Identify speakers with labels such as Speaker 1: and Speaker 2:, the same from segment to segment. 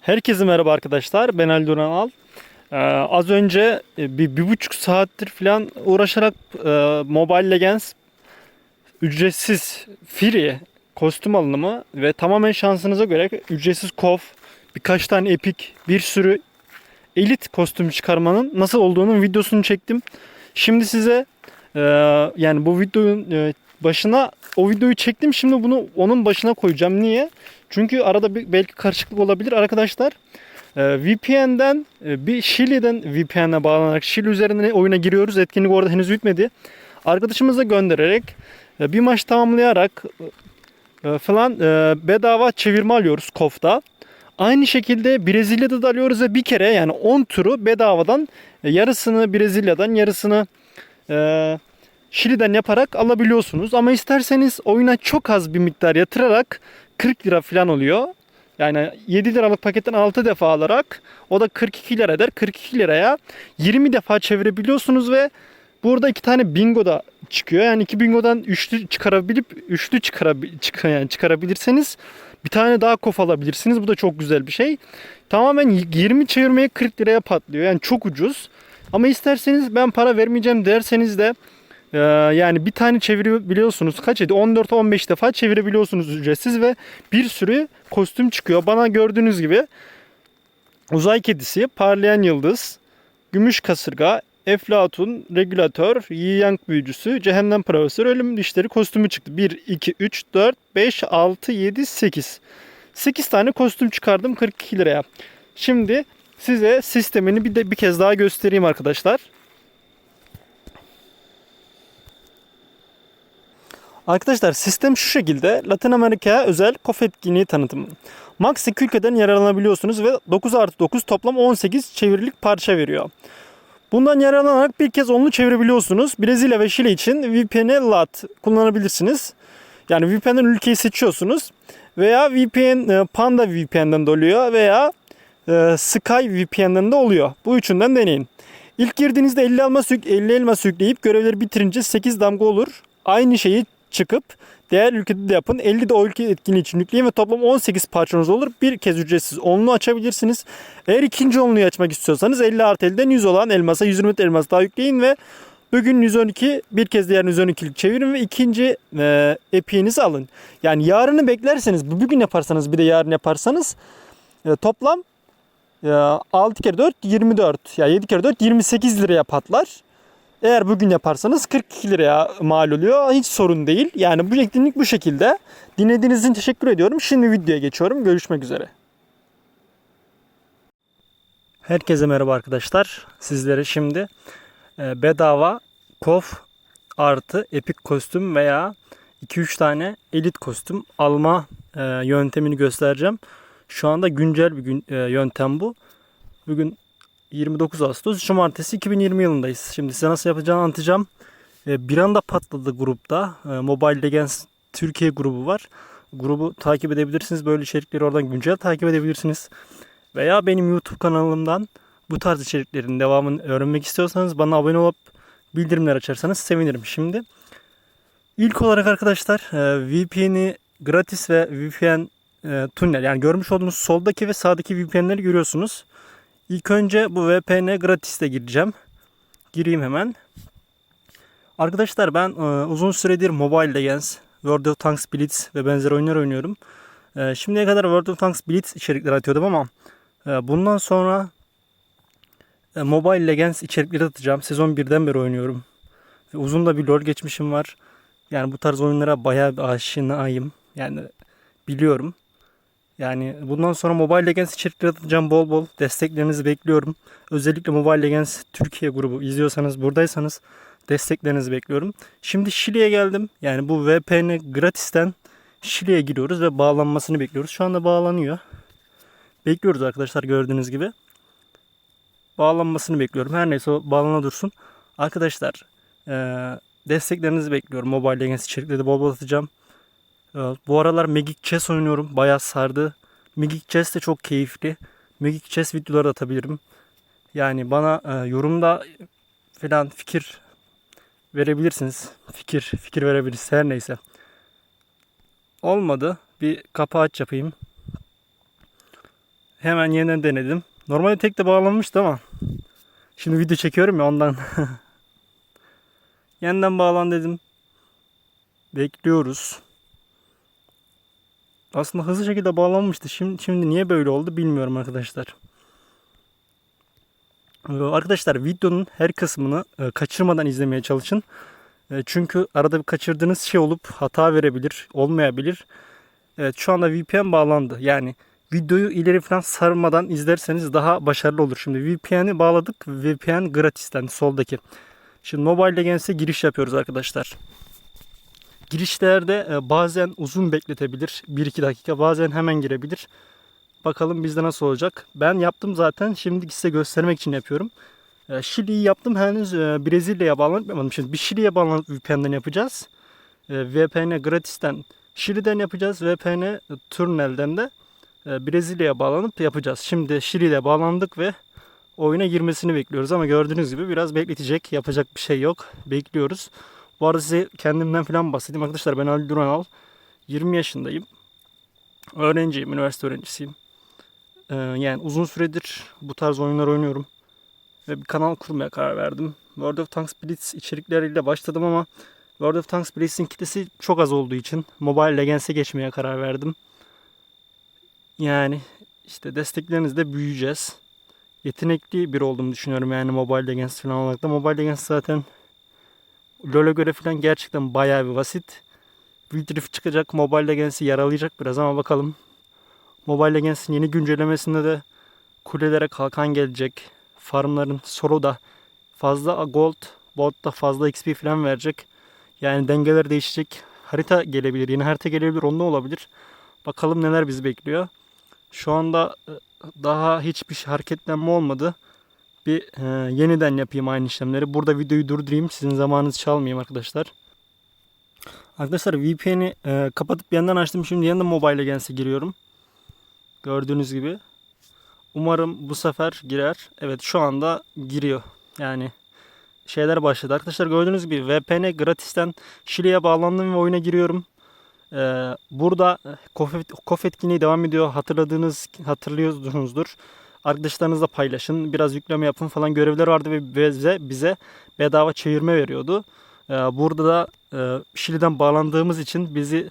Speaker 1: Herkese merhaba arkadaşlar. Ben Ali Duran Al. Ee, az önce e, bir, bir buçuk saattir falan uğraşarak e, Mobile Legends ücretsiz free kostüm alınımı ve tamamen şansınıza göre ücretsiz kof, birkaç tane epik, bir sürü elit kostüm çıkarmanın nasıl olduğunun videosunu çektim. Şimdi size e, yani bu videonun e, başına o videoyu çektim. Şimdi bunu onun başına koyacağım. Niye? Çünkü arada bir, belki karışıklık olabilir arkadaşlar. E, VPN'den e, bir Şili'den VPN'e bağlanarak Şili üzerinden oyuna giriyoruz. Etkinlik orada henüz bitmedi. Arkadaşımıza göndererek e, bir maç tamamlayarak e, falan e, bedava çevirme alıyoruz KOF'ta. Aynı şekilde Brezilya'da da alıyoruz ve bir kere yani 10 turu bedavadan e, yarısını Brezilya'dan yarısını e, Şili'den yaparak alabiliyorsunuz. Ama isterseniz oyuna çok az bir miktar yatırarak 40 lira falan oluyor. Yani 7 liralık paketten 6 defa alarak o da 42 lira eder. 42 liraya 20 defa çevirebiliyorsunuz ve burada iki tane bingo da çıkıyor. Yani iki bingodan üçlü çıkarabilip üçlü çıkarabil, çık, yani çıkarabilirseniz bir tane daha kof alabilirsiniz. Bu da çok güzel bir şey. Tamamen 20 çevirmeye 40 liraya patlıyor. Yani çok ucuz. Ama isterseniz ben para vermeyeceğim derseniz de ee, yani bir tane çevirebiliyorsunuz. Kaç edi? 14-15 defa çevirebiliyorsunuz ücretsiz ve bir sürü kostüm çıkıyor. Bana gördüğünüz gibi uzay kedisi, parlayan yıldız, gümüş kasırga, eflatun, regülatör, yiyank büyücüsü, cehennem profesörü, ölüm dişleri kostümü çıktı. 1, 2, 3, 4, 5, 6, 7, 8. 8 tane kostüm çıkardım 42 liraya. Şimdi size sistemini bir de bir kez daha göstereyim arkadaşlar. Arkadaşlar sistem şu şekilde Latin Amerika'ya özel KOF etkinliği tanıtımı. Max 2 ülkeden yararlanabiliyorsunuz ve 9 artı 9 toplam 18 çevirilik parça veriyor. Bundan yararlanarak bir kez onlu çevirebiliyorsunuz. Brezilya ve Şili için VPN LAT kullanabilirsiniz. Yani VPN'den ülkeyi seçiyorsunuz. Veya VPN e, Panda VPN'den de oluyor veya e, Sky VPN'den de oluyor. Bu üçünden deneyin. İlk girdiğinizde 50 elmas, yük, 50 elmas yükleyip görevleri bitirince 8 damga olur. Aynı şeyi çıkıp diğer ülkede de yapın. 50 de o ülke etkinliği için yükleyin ve toplam 18 parçanız olur. Bir kez ücretsiz onlu açabilirsiniz. Eğer ikinci onluyu açmak istiyorsanız 50 artı 50'den 100 olan elmasa 120 elmas daha yükleyin ve bugün 112 bir kez diğer 112'lik çevirin ve ikinci e, epiğinizi alın. Yani yarını beklerseniz bugün yaparsanız bir de yarın yaparsanız e, toplam e, 6 kere 4 24 ya yani 7 kere 4 28 liraya patlar. Eğer bugün yaparsanız 42 liraya mal oluyor. Hiç sorun değil. Yani bu etkinlik bu şekilde. Dinlediğiniz için teşekkür ediyorum. Şimdi videoya geçiyorum. Görüşmek üzere. Herkese merhaba arkadaşlar. Sizlere şimdi e, bedava kof artı epik kostüm veya 2-3 tane elit kostüm alma e, yöntemini göstereceğim. Şu anda güncel bir e, yöntem bu. Bugün 29 Ağustos Cumartesi 2020 yılındayız. Şimdi size nasıl yapacağını anlatacağım. E, bir anda patladı grupta. E, Mobile Legends Türkiye grubu var. Grubu takip edebilirsiniz. Böyle içerikleri oradan güncel takip edebilirsiniz. Veya benim YouTube kanalımdan bu tarz içeriklerin devamını öğrenmek istiyorsanız bana abone olup bildirimler açarsanız sevinirim. Şimdi ilk olarak arkadaşlar e, VPN'i gratis ve VPN tunnel yani görmüş olduğunuz soldaki ve sağdaki VPN'leri görüyorsunuz. İlk önce bu VPN gratis'te gireceğim. Gireyim hemen. Arkadaşlar ben e, uzun süredir Mobile Legends, World of Tanks Blitz ve benzer oyunlar oynuyorum. E, şimdiye kadar World of Tanks Blitz içerikleri atıyordum ama e, bundan sonra e, Mobile Legends içerikleri atacağım. Sezon 1'den beri oynuyorum. Ve uzun da bir LoL geçmişim var. Yani bu tarz oyunlara bayağı bir aşinayım. Yani biliyorum. Yani bundan sonra Mobile Legends içerikleri bol bol. Desteklerinizi bekliyorum. Özellikle Mobile Legends Türkiye grubu izliyorsanız buradaysanız desteklerinizi bekliyorum. Şimdi Şili'ye geldim. Yani bu VPN gratisten Şili'ye giriyoruz ve bağlanmasını bekliyoruz. Şu anda bağlanıyor. Bekliyoruz arkadaşlar gördüğünüz gibi. Bağlanmasını bekliyorum. Her neyse o bağlana dursun. Arkadaşlar desteklerinizi bekliyorum. Mobile Legends içerikleri de bol bol atacağım. Bu aralar Magic Chess oynuyorum. Bayağı sardı. Magic Chess de çok keyifli. Magic Chess videoları da atabilirim. Yani bana e, yorumda falan fikir verebilirsiniz. Fikir, fikir verebilirsiniz her neyse. Olmadı. Bir kapı aç yapayım. Hemen yeniden denedim. Normalde tek de bağlanmıştı ama şimdi video çekiyorum ya ondan. yeniden bağlan dedim. Bekliyoruz. Aslında hızlı şekilde bağlanmıştı. Şimdi, şimdi niye böyle oldu bilmiyorum arkadaşlar. Ee, Arkadaşlar videonun her kısmını e, kaçırmadan izlemeye çalışın. E, Çünkü arada bir kaçırdığınız şey olup hata verebilir, olmayabilir. Evet şu anda VPN bağlandı. Yani videoyu ileri falan sarmadan izlerseniz daha başarılı olur. Şimdi VPN'i bağladık. VPN gratisten soldaki. Şimdi Mobile Legends'e giriş yapıyoruz arkadaşlar. Girişlerde e, bazen uzun bekletebilir. 1-2 dakika bazen hemen girebilir. Bakalım bizde nasıl olacak. Ben yaptım zaten. Şimdi size göstermek için yapıyorum. E, Şili'yi yaptım. Henüz e, Brezilya'ya bağlanıp. Şimdi bir Şili'ye bağlanıp VPN'den yapacağız. VPN gratisten Şili'den yapacağız. VPN Turnel'den de Brezilya'ya bağlanıp yapacağız. Şimdi Şili'de bağlandık ve oyuna girmesini bekliyoruz ama gördüğünüz gibi biraz bekletecek. Yapacak bir şey yok. Bekliyoruz. Bu arada size kendimden falan bahsedeyim. Arkadaşlar ben Ali Duranal. 20 yaşındayım. Öğrenciyim, üniversite öğrencisiyim. Ee, yani uzun süredir bu tarz oyunlar oynuyorum. Ve bir kanal kurmaya karar verdim. World of Tanks Blitz içerikleriyle başladım ama World of Tanks Blitz'in kitlesi çok az olduğu için Mobile Legends'e geçmeye karar verdim. Yani işte desteklerinizle büyüyeceğiz. Yetenekli bir olduğumu düşünüyorum yani Mobile Legends falan olarak da. Mobile Legends zaten LoL'e göre falan gerçekten bayağı bir basit. Wild Rift çıkacak Mobile Legends'i yaralayacak biraz ama bakalım. Mobile Legends'in yeni güncellemesinde de kulelere kalkan gelecek. Farmların solo da fazla gold, bot da fazla XP falan verecek. Yani dengeler değişecek. Harita gelebilir. Yeni harita gelebilir. Onda olabilir. Bakalım neler bizi bekliyor. Şu anda e, daha hiçbir şey hareketlenme olmadı. Bir e, yeniden yapayım aynı işlemleri. Burada videoyu durdurayım. Sizin zamanınızı çalmayayım arkadaşlar. Arkadaşlar VPN'i e, kapatıp yandan açtım. Şimdi yanında Mobile Legends'e giriyorum. Gördüğünüz gibi. Umarım bu sefer girer. Evet şu anda giriyor. Yani şeyler başladı. Arkadaşlar gördüğünüz gibi VPN gratisten Şili'ye bağlandım ve oyuna giriyorum. Ee, burada KOF, KOF etkinliği devam ediyor. Hatırladığınız, hatırlıyorsunuzdur. Arkadaşlarınızla paylaşın. Biraz yükleme yapın falan görevler vardı ve bize, bize bedava çevirme veriyordu. Ee, burada da e, Şili'den bağlandığımız için bizi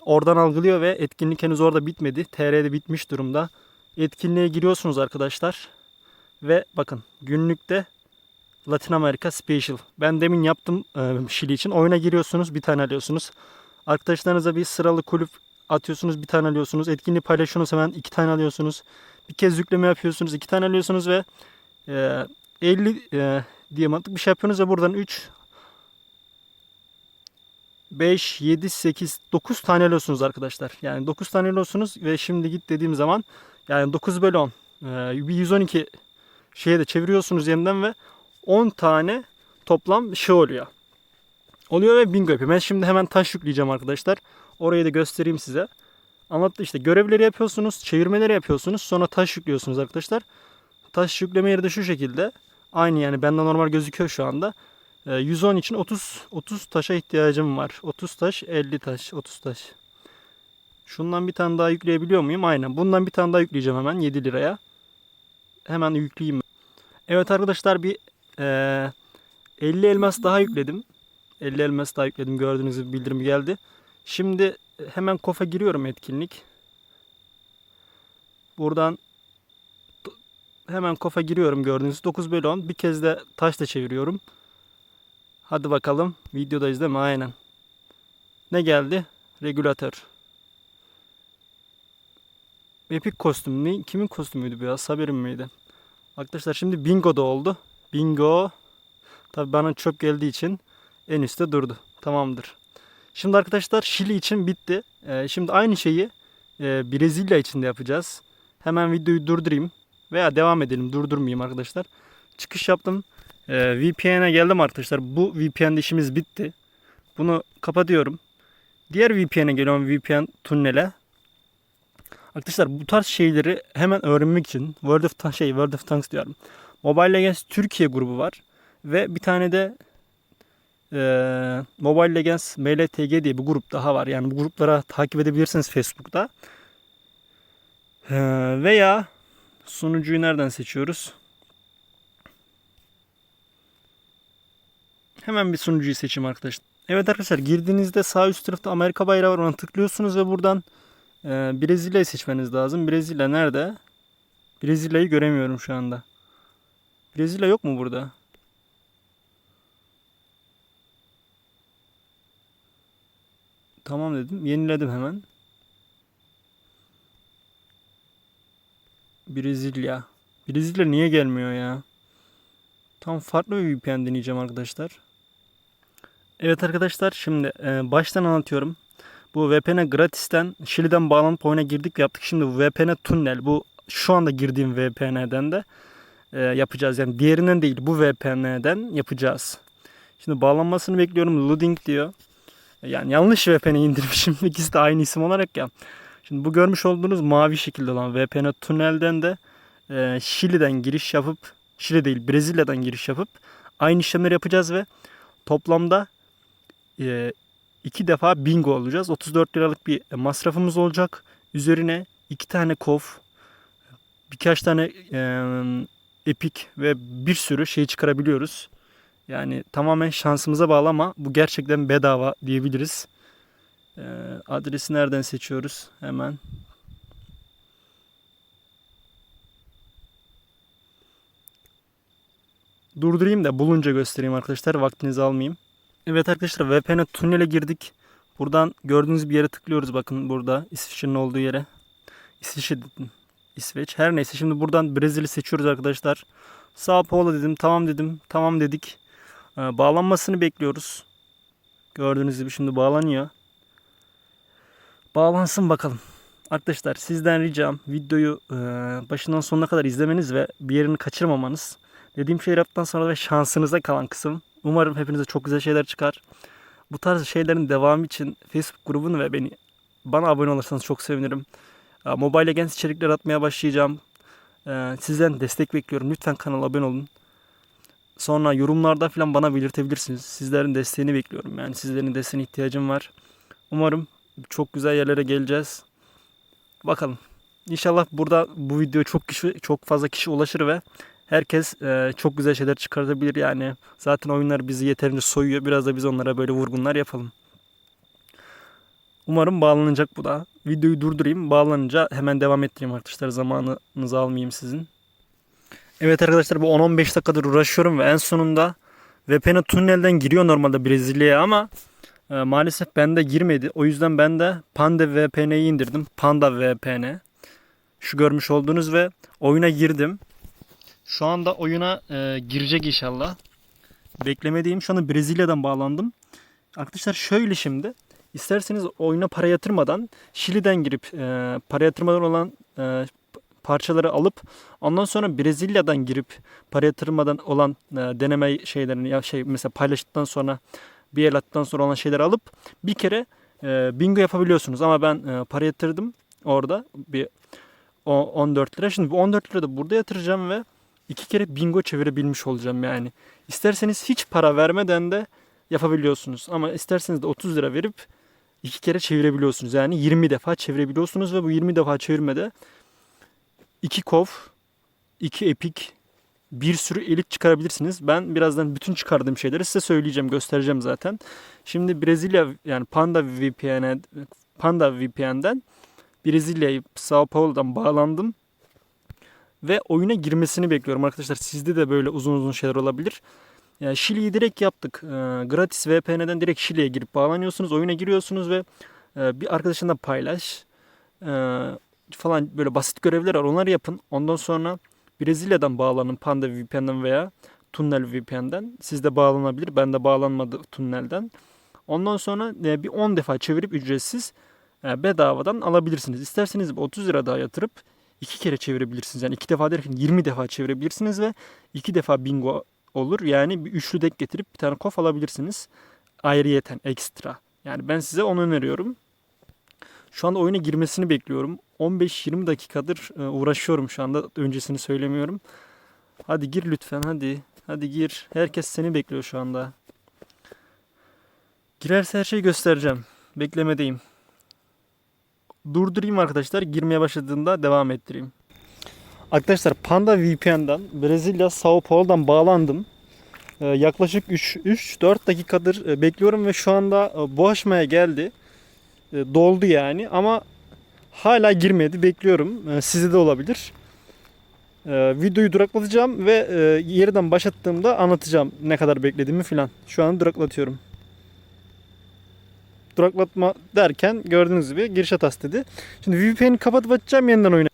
Speaker 1: oradan algılıyor ve etkinlik henüz orada bitmedi. TR'de bitmiş durumda. Etkinliğe giriyorsunuz arkadaşlar. Ve bakın günlükte Latin Amerika Special. Ben demin yaptım e, Şili için. Oyuna giriyorsunuz bir tane alıyorsunuz. Arkadaşlarınıza bir sıralı kulüp atıyorsunuz bir tane alıyorsunuz. Etkinliği paylaşıyorsunuz hemen iki tane alıyorsunuz. Bir kez yükleme yapıyorsunuz iki tane alıyorsunuz ve e, 50 e, diye mantık bir şey yapıyorsunuz ve buradan 3 5, 7, 8, 9 tane alıyorsunuz arkadaşlar. Yani 9 tane alıyorsunuz ve şimdi git dediğim zaman yani 9 bölü 10. E, bir 112 şeye de çeviriyorsunuz yeniden ve 10 tane toplam şey oluyor. Oluyor ve bingo yapıyor. Ben şimdi hemen taş yükleyeceğim arkadaşlar. Orayı da göstereyim size. Anlattı işte görevleri yapıyorsunuz, çevirmeleri yapıyorsunuz. Sonra taş yüklüyorsunuz arkadaşlar. Taş yükleme yeri de şu şekilde. Aynı yani bende normal gözüküyor şu anda. Ee, 110 için 30 30 taşa ihtiyacım var. 30 taş, 50 taş, 30 taş. Şundan bir tane daha yükleyebiliyor muyum? Aynen. Bundan bir tane daha yükleyeceğim hemen 7 liraya. Hemen yükleyeyim. Evet arkadaşlar bir ee, 50 elmas daha yükledim. 50 elmas daha yükledim. Gördüğünüz gibi bildirim geldi. Şimdi hemen kofa giriyorum etkinlik. Buradan hemen kofa giriyorum gördüğünüz 9 bölü 10. Bir kez de taşla çeviriyorum. Hadi bakalım. Videodayız değil mi? Aynen. Ne geldi? Regülatör. Epic kostüm. Ne? Kimin kostümüydü bu ya? Saber'in miydi? Arkadaşlar şimdi bingo da oldu. Bingo. Tabi bana çöp geldiği için en üstte durdu. Tamamdır. Şimdi arkadaşlar Şili için bitti. Ee, şimdi aynı şeyi e, Brezilya için de yapacağız. Hemen videoyu durdurayım. Veya devam edelim. Durdurmayayım arkadaşlar. Çıkış yaptım. Ee, VPN'e geldim arkadaşlar. Bu VPN'de işimiz bitti. Bunu kapatıyorum. Diğer VPN'e geliyorum. VPN tunnele. Arkadaşlar bu tarz şeyleri hemen öğrenmek için World of şey World of Tanks diyorum. Mobile Legends Türkiye grubu var ve bir tane de e, Mobile Legends MLTG diye bir grup daha var. Yani bu gruplara takip edebilirsiniz Facebook'ta. E, veya Sunucuyu nereden seçiyoruz? Hemen bir sunucuyu seçeyim arkadaşlar. Evet arkadaşlar girdiğinizde sağ üst tarafta Amerika bayrağı var ona tıklıyorsunuz ve buradan e, Brezilya'yı seçmeniz lazım. Brezilya nerede? Brezilya'yı göremiyorum şu anda. Brezilya yok mu burada? Tamam dedim. Yeniledim hemen. Brezilya. Brezilya niye gelmiyor ya? Tam farklı bir VPN deneyeceğim arkadaşlar. Evet arkadaşlar şimdi e, baştan anlatıyorum. Bu VPN gratisten Şili'den bağlanıp oyuna girdik yaptık. Şimdi VPN tunnel bu şu anda girdiğim VPN'den de e, yapacağız. Yani diğerinden değil bu VPN'den yapacağız. Şimdi bağlanmasını bekliyorum. Loading diyor. Yani yanlış VPN'i indirmişim. İkisi de aynı isim olarak ya. Şimdi bu görmüş olduğunuz mavi şekilde olan VPN tünelden de e, Şili'den giriş yapıp Şili değil Brezilya'dan giriş yapıp aynı işlemleri yapacağız ve toplamda e, iki defa bingo olacağız. 34 liralık bir masrafımız olacak. Üzerine iki tane kof, birkaç tane e, epik ve bir sürü şey çıkarabiliyoruz. Yani tamamen şansımıza bağlı ama bu gerçekten bedava diyebiliriz. Ee, adresi nereden seçiyoruz? Hemen. Durdurayım da bulunca göstereyim arkadaşlar. Vaktinizi almayayım. Evet arkadaşlar VPN tünele girdik. Buradan gördüğünüz bir yere tıklıyoruz. Bakın burada İsviçre'nin olduğu yere. İsviçre İsveç. Her neyse şimdi buradan Brezilya seçiyoruz arkadaşlar. Sao Paulo dedim. Tamam dedim. Tamam dedik. Ee, bağlanmasını bekliyoruz. Gördüğünüz gibi şimdi bağlanıyor. Bağlansın bakalım. Arkadaşlar sizden ricam videoyu e, başından sonuna kadar izlemeniz ve bir yerini kaçırmamanız. Dediğim şeyleri yaptıktan sonra ve şansınıza kalan kısım. Umarım hepinize çok güzel şeyler çıkar. Bu tarz şeylerin devamı için Facebook grubunu ve beni bana abone olursanız çok sevinirim. E, Mobile Legends içerikler atmaya başlayacağım. E, sizden destek bekliyorum. Lütfen kanala abone olun. Sonra yorumlarda falan bana belirtebilirsiniz. Sizlerin desteğini bekliyorum. Yani sizlerin desteğine ihtiyacım var. Umarım çok güzel yerlere geleceğiz. Bakalım. İnşallah burada bu video çok kişi çok fazla kişi ulaşır ve herkes e, çok güzel şeyler çıkartabilir. Yani zaten oyunlar bizi yeterince soyuyor. Biraz da biz onlara böyle vurgunlar yapalım. Umarım bağlanacak bu da. Videoyu durdurayım. Bağlanınca hemen devam ettireyim arkadaşlar. Zamanınızı almayayım sizin. Evet arkadaşlar bu 10-15 dakikadır uğraşıyorum ve en sonunda VPN tünelden giriyor normalde Brezilya'ya ama e, maalesef bende girmedi. O yüzden ben de Panda VPN'yi indirdim. Panda VPN. Şu görmüş olduğunuz ve oyuna girdim. Şu anda oyuna e, girecek inşallah. Beklemediğim şu anda Brezilya'dan bağlandım. Arkadaşlar şöyle şimdi. İsterseniz oyuna para yatırmadan Şili'den girip e, para yatırmadan olan e, parçaları alıp ondan sonra Brezilya'dan girip para yatırmadan olan e, deneme şeylerini ya şey mesela paylaştıktan sonra bir el attıktan sonra olan şeyleri alıp bir kere e, bingo yapabiliyorsunuz. Ama ben e, para yatırdım orada bir o, 14 lira. Şimdi bu 14 lira da burada yatıracağım ve iki kere bingo çevirebilmiş olacağım yani. İsterseniz hiç para vermeden de yapabiliyorsunuz. Ama isterseniz de 30 lira verip iki kere çevirebiliyorsunuz. Yani 20 defa çevirebiliyorsunuz ve bu 20 defa çevirmede 2 kov, 2 epik, bir sürü elit çıkarabilirsiniz. Ben birazdan bütün çıkardığım şeyleri size söyleyeceğim, göstereceğim zaten. Şimdi Brezilya yani Panda VPN'e Panda VPN'den Brezilya'yı Sao Paulo'dan bağlandım. Ve oyuna girmesini bekliyorum arkadaşlar. Sizde de böyle uzun uzun şeyler olabilir. Yani Şili'yi direkt yaptık. Ee, gratis VPN'den direkt Şili'ye girip bağlanıyorsunuz. Oyuna giriyorsunuz ve e, bir arkadaşınla paylaş. E, falan böyle basit görevler var. Onları yapın. Ondan sonra Brezilya'dan bağlanın Panda VPN'den veya Tunnel VPN'den. Siz de bağlanabilir. Ben de bağlanmadı Tunnel'den. Ondan sonra e, bir 10 defa çevirip ücretsiz e, bedavadan alabilirsiniz. İsterseniz 30 lira daha yatırıp iki kere çevirebilirsiniz. Yani iki defa derken 20 defa çevirebilirsiniz ve iki defa bingo olur. Yani bir üçlü dek getirip bir tane kof alabilirsiniz. Ayrıyeten ekstra. Yani ben size onu öneriyorum. Şu anda oyuna girmesini bekliyorum. 15-20 dakikadır e, uğraşıyorum şu anda. Öncesini söylemiyorum. Hadi gir lütfen hadi. Hadi gir. Herkes seni bekliyor şu anda. Girerse her şeyi göstereceğim. Beklemedeyim. Durdurayım arkadaşlar. Girmeye başladığında devam ettireyim. Arkadaşlar Panda VPN'den Brezilya Sao Paulo'dan bağlandım. Ee, yaklaşık 3-4 dakikadır e, bekliyorum ve şu anda e, bu aşamaya geldi. E, doldu yani ama hala girmedi. Bekliyorum. E, Sizde de olabilir. E, Videoyu duraklatacağım ve e, başlattığımda anlatacağım ne kadar beklediğimi filan. Şu an duraklatıyorum. Duraklatma derken gördüğünüz gibi giriş hatası dedi. Şimdi VPN'i kapatıp açacağım yeniden oyuna.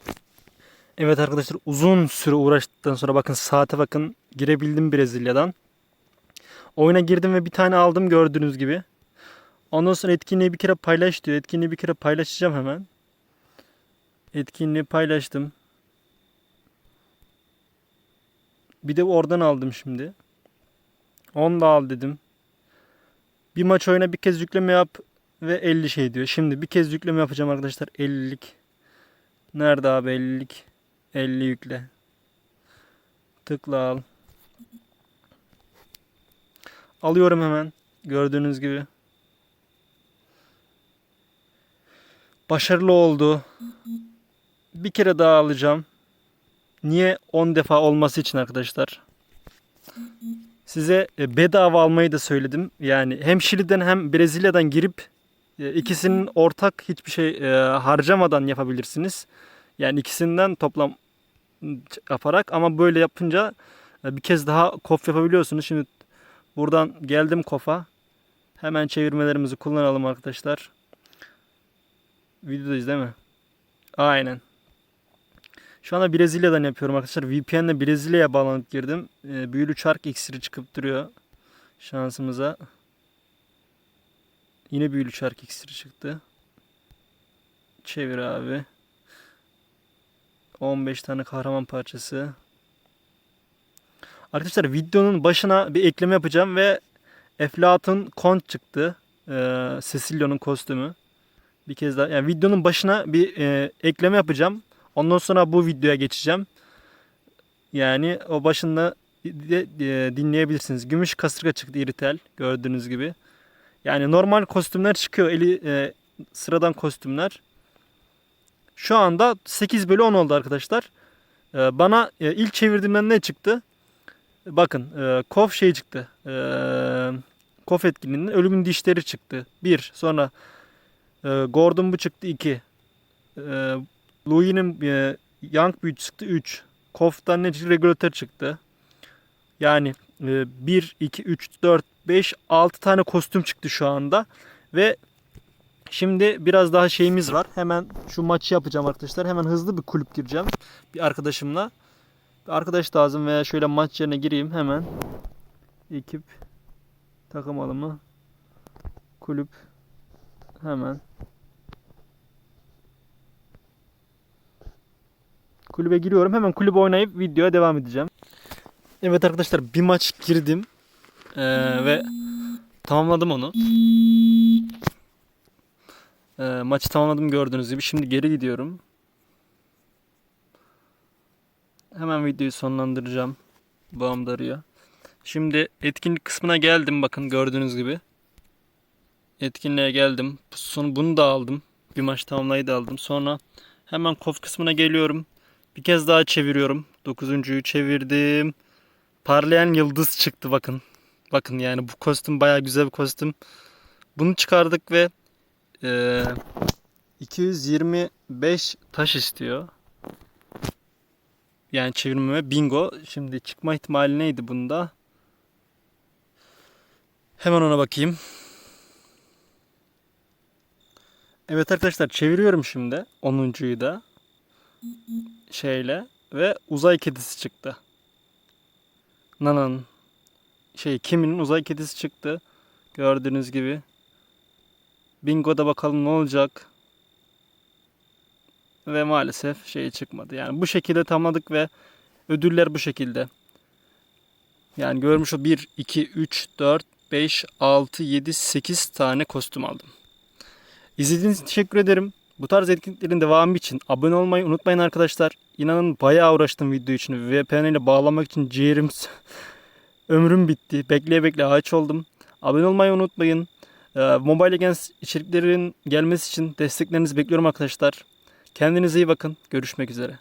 Speaker 1: Evet arkadaşlar uzun süre uğraştıktan sonra bakın saate bakın girebildim Brezilya'dan. Oyuna girdim ve bir tane aldım gördüğünüz gibi. Ondan sonra etkinliği bir kere paylaş diyor. Etkinliği bir kere paylaşacağım hemen. Etkinliği paylaştım. Bir de oradan aldım şimdi. Onu da al dedim. Bir maç oyna bir kez yükleme yap ve 50 şey diyor. Şimdi bir kez yükleme yapacağım arkadaşlar 50'lik. Nerede abi 50'lik? 50 yükle. Tıkla al. Alıyorum hemen. Gördüğünüz gibi. Başarılı oldu. Bir kere daha alacağım. Niye 10 defa olması için arkadaşlar. Size e, bedava almayı da söyledim. Yani hem Şili'den hem Brezilya'dan girip e, ikisinin ortak hiçbir şey e, harcamadan yapabilirsiniz. Yani ikisinden toplam yaparak ama böyle yapınca bir kez daha kof yapabiliyorsunuz. Şimdi buradan geldim kofa. Hemen çevirmelerimizi kullanalım arkadaşlar. Videodayız değil mi? Aynen. Şu anda Brezilya'dan yapıyorum arkadaşlar. VPN'le Brezilya'ya bağlanıp girdim. E, büyülü çark iksiri çıkıp duruyor. Şansımıza. Yine büyülü çark iksiri çıktı. Çevir abi. 15 tane kahraman parçası. Arkadaşlar videonun başına bir ekleme yapacağım ve Eflatun Kont çıktı. Ee, Cecilio'nun kostümü. Bir kez daha yani videonun başına bir e, ekleme yapacağım. Ondan sonra bu videoya geçeceğim. Yani o başında dinleyebilirsiniz. Gümüş kasırga çıktı iritel gördüğünüz gibi. Yani normal kostümler çıkıyor. Eli e, sıradan kostümler. Şu anda 8 bölü 10 oldu arkadaşlar. Ee, bana e, ilk çevirdiğimden ne çıktı? Bakın e, Kof şey çıktı. E, Kof etkinliğinden ölümün dişleri çıktı. 1. Sonra e, Gordon bu çıktı 2. E, Louis'nin e, Young büyücü çıktı 3. Kof'tan ne çıktı? Regülatör çıktı. Yani 1, 2, 3, 4, 5, 6 tane kostüm çıktı şu anda. Ve Şimdi biraz daha şeyimiz var. Hemen şu maçı yapacağım arkadaşlar. Hemen hızlı bir kulüp gireceğim. Bir arkadaşımla. Bir arkadaş lazım veya şöyle maç yerine gireyim hemen. Ekip takım alımı kulüp hemen kulübe giriyorum. Hemen kulübe oynayıp videoya devam edeceğim. Evet arkadaşlar bir maç girdim. Ee, ve tamamladım onu. E, maçı tamamladım gördüğünüz gibi. Şimdi geri gidiyorum. Hemen videoyu sonlandıracağım. Bağım darıyor. Şimdi etkinlik kısmına geldim. Bakın gördüğünüz gibi. Etkinliğe geldim. Son bunu da aldım. Bir maç tamamlayı da aldım. Sonra hemen kof kısmına geliyorum. Bir kez daha çeviriyorum. Dokuzuncuyu çevirdim. Parlayan yıldız çıktı bakın. Bakın yani bu kostüm baya güzel bir kostüm. Bunu çıkardık ve e, 225 taş istiyor. Yani çevirmeme bingo. Şimdi çıkma ihtimali neydi bunda? Hemen ona bakayım. Evet arkadaşlar çeviriyorum şimdi 10.yu da şeyle ve uzay kedisi çıktı. Nana'nın şey Kimin'in uzay kedisi çıktı. Gördüğünüz gibi. Bingo'da bakalım ne olacak. Ve maalesef şey çıkmadı. Yani bu şekilde tamamladık ve ödüller bu şekilde. Yani görmüş o 1, 2, 3, 4, 5, 6, 7, 8 tane kostüm aldım. İzlediğiniz için teşekkür ederim. Bu tarz etkinliklerin devamı için abone olmayı unutmayın arkadaşlar. İnanın bayağı uğraştım video için. VPN ile bağlamak için ciğerim ömrüm bitti. Bekleye bekleye ağaç oldum. Abone olmayı unutmayın. Ee, Mobile Legends içeriklerin gelmesi için desteklerinizi bekliyorum arkadaşlar. Kendinize iyi bakın. Görüşmek üzere.